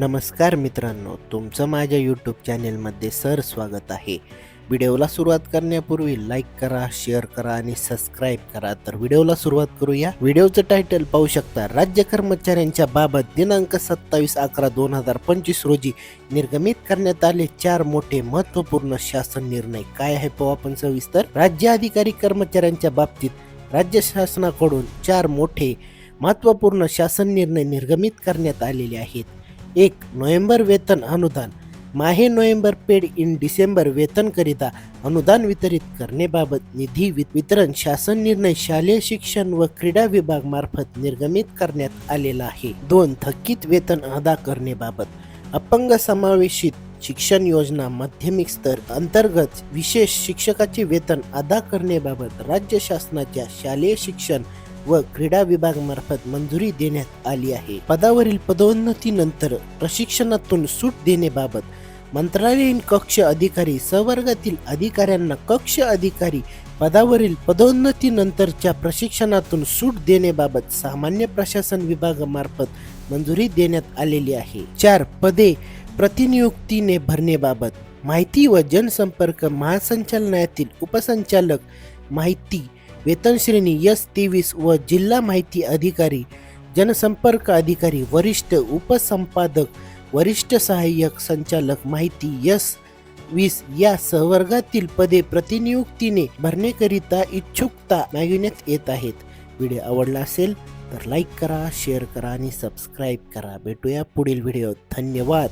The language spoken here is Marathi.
नमस्कार मित्रांनो तुमचं माझ्या यूट्यूब चॅनेलमध्ये सर स्वागत आहे. व्हिडिओला सुरुवात करण्यापूर्वी लाईक करा शेअर करा आणि सबस्क्राईब करा. तर व्हिडिओला सुरुवात करूया. व्हिडिओचं टायटल पाहू शकता राज्य कर्मचाऱ्यांच्या बाबत दिनांक सत्तावीस अकरा दोन हजार पंचवीस रोजी निर्गमित करण्यात आले चार मोठे महत्त्वपूर्ण शासन निर्णय. काय आहे पाहू आपण सविस्तर. राज्य अधिकारी कर्मचाऱ्यांच्या बाबतीत राज्य शासनाकडून चार मोठे महत्त्वपूर्ण शासन निर्णय निर्गमित करण्यात आलेले आहेत. एक नोव्हेंबर वेतन अनुदान माहे नोव्हेंबर पेड इन डिसेंबर वेतनकरिता अनुदान वितरित करण्याबाबत निधी वि- वितरण शासन निर्णय शालेय शिक्षण व क्रीडा विभाग मार्फत निर्गमित करण्यात आलेला आहे. दोन थकीत वेतन अदा करण्याबाबत अपंग समावेशित शिक्षण योजना माध्यमिक स्तर अंतर्गत विशेष शिक्षकाचे वेतन अदा करण्याबाबत राज्य शासनाच्या शालेय शिक्षण व क्रीडा विभागामार्फत मंजुरी देण्यात आली आहे. पदावरील पदोन्नतीनंतर प्रशिक्षणातून सूट देण्याबाबत मंत्रालयीन कक्ष अधिकारी संवर्गातील अधिकाऱ्यांना कक्ष अधिकारी पदावरील पदोन्नतीनंतरच्या प्रशिक्षणातून सूट देण्याबाबत सामान्य प्रशासन विभागामार्फत मंजुरी देण्यात आलेली आहे. चार पदे प्रतिनियुक्तीने भरण्याबाबत माहिती व जनसंपर्क महासंचालनातील उपसंचालक माहिती वेतनश्रेणी यस तेवीस व जिल्हा माहिती अधिकारी जनसंपर्क अधिकारी वरिष्ठ उपसंपादक वरिष्ठ सहाय्यक संचालक माहिती यस वीस या सहवर्गातील पदे प्रतिनियुक्तीने भरण्याकरिता इच्छुकता मागविण्यात येत आहेत. व्हिडिओ आवडला असेल तर लाईक करा शेअर करा आणि सबस्क्राईब करा. भेटूया पुढील व्हिडिओ धन्यवाद.